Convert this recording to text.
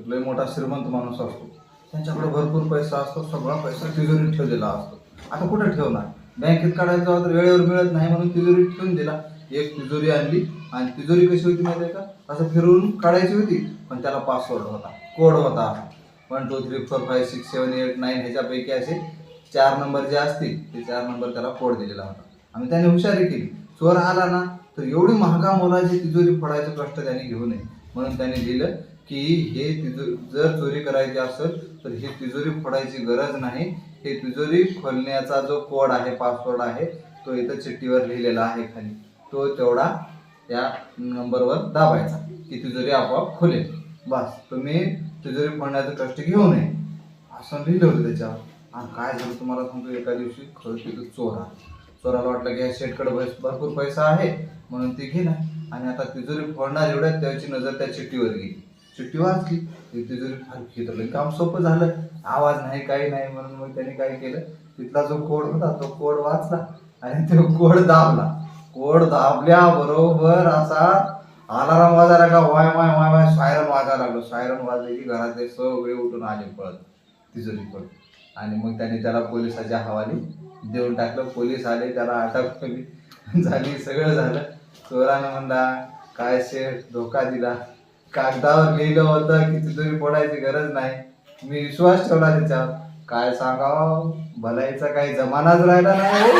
एक लय मोठा श्रीमंत माणूस असतो. त्यांच्याकडे भरपूर पैसा असतो सगळा पैसा तिजोरीत ठेवलेला असतो. आता कुठे ठेवणार? बँकेत काढायचा तर वेळेवर मिळत नाही म्हणून तिजोरीत ठेवून दिला. एक तिजोरी आणली आणि तिजोरी कशी होती माहिती आहे का? असं फिरवून काढायची होती पण त्याला पासवर्ड होता. कोड होता. One two three four five six seven eight nine ह्याच्यापैकी असे चार नंबर जे असतील ते चार नंबर त्याला कोड दिलेला होता. आणि त्याने हुशारी केली. चोर आला ना तर एवढी महागा मोलाची तिजोरी फोडायचं कष्ट त्याने घेऊ नये. म्हणून त्याने लिहिलं की हे तिजो जर चोरी करायची असेल तर ही तिजोरी फोडायची गरज नाही. हे तिजोरी खोलण्याचा जो कोड आहे पासवर्ड आहे तो इथं चिठ्ठीवर लिहिलेला आहे खाली. तो तेवढा त्या नंबरवर दाबायचा की तिजोरी आपोआप खोलेल. बस तुम्ही तिजोरी फोडण्याचं कष्ट घेऊ नये. असं लिहिलं होतं त्याच्यावर. आणि काय झालं तुम्हाला सांगतो एका दिवशी खरं तिथं चोरा चोराला वाटलं की या शेटकडे भरपूर पैसा आहे म्हणून ती घेणार आणि आता तिजोरी फोडणार एवढ्यात त्याची नजर त्या चिठ्ठीवर गेली. सुट्टी वाचली. तिथे तिजोरी फार काम सोपं झालं. आवाज नाही काही नाही म्हणून मग त्याने काय केलं? तिथला जो कोड होता तो कोड वाचला आणि तो कोड दाबला. कोड दाबल्या बरोबर असा अलाराम वाजायला लागला. वाय वाय वाय वाय सायरन वाजायला लागलो. सायरन वाजले की घरातले सगळे उठून आले पळत. तिजोरी पळत. आणि मग त्याने त्याला पोलिसाच्या हवाली देऊन टाकलं. पोलीस आले त्याला अटक केली. झाली सगळं झालं. चोरानं म्हणला काय शेठ धोका दिला. कागदावर लिहिलं होतं की तिथून पडायची गरज नाही. मी विश्वास ठेवला त्याच्यावर. काय सांगावं? भलाईचा काही जमानाच राहिला नाही हो.